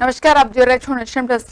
નમસ્કાર, આપ જોઈ રહ્યા છો નેશન પ્લસ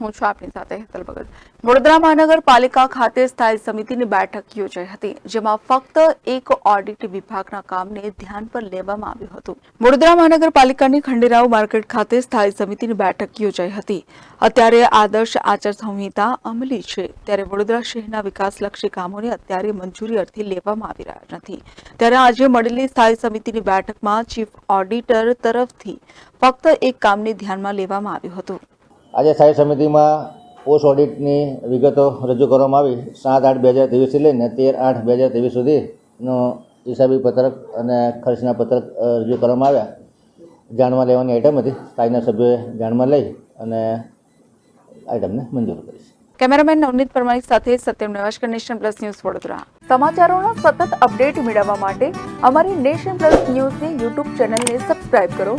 હું છું આપની સાથે હેતલ ભગત. વડોદરા મહાનગરપાલિકા ખાતે સ્થાયી સમિતિની બેઠક યોજાઈ હતી, જેમાં ફક્ત એક ઓડિટ વિભાગના કામને ધ્યાન પર લેવામાં આવ્યું હતું. વડોદરા મહાનગરપાલિકાની ખંડેરાવ માર્કેટ ખાતે સ્થાયી સમિતિની બેઠક યોજાઈ હતી. અત્યારે આદર્શ આચાર સંહિતા અમલી છે. ત્યારે વડોદરા શહેરના વિકાસલક્ષી કામોને અત્યારે મંજૂરી અર્થે લેવામાં આવી રહ્યા નથી. ત્યારે આજે મળેલી સ્થાયી સમિતિની બેઠકમાં ચીફ ઓડિટર તરફથી ફક્ત એક કામને ધ્યાનમાં લેવામાં આવ્યું હતું. આજે સ્થાયી સમિતિમાં પોસ્ટ ઓડિટની વિગતો રજૂ કરવામાં આવી. સાત આઠ બે હજાર ત્રેવીસથી લઈને તેર આઠ બે હજાર ત્રેવીસ સુધીનો હિસાબી પત્રક અને ખર્ચના પત્રક રજૂ કરવામાં આવ્યા. જાણવા લેવાની આઈટમ હતી. સ્થાયીના સભ્યોએ જાણમાં લઈ અને આઈટમને મંજૂર કરી કેમેરામેન નવનીત પરમારી સાથે સત્યમ નેવાશકર નેશન પ્લસ ન્યૂઝ વડોદરા. સમાચારોનો સતત અપડેટ મેળવવા માટે અમારી નેશન પ્લસ ન્યૂઝની યુટ્યુબ ચેનલને સબસ્ક્રાઇબ કરો.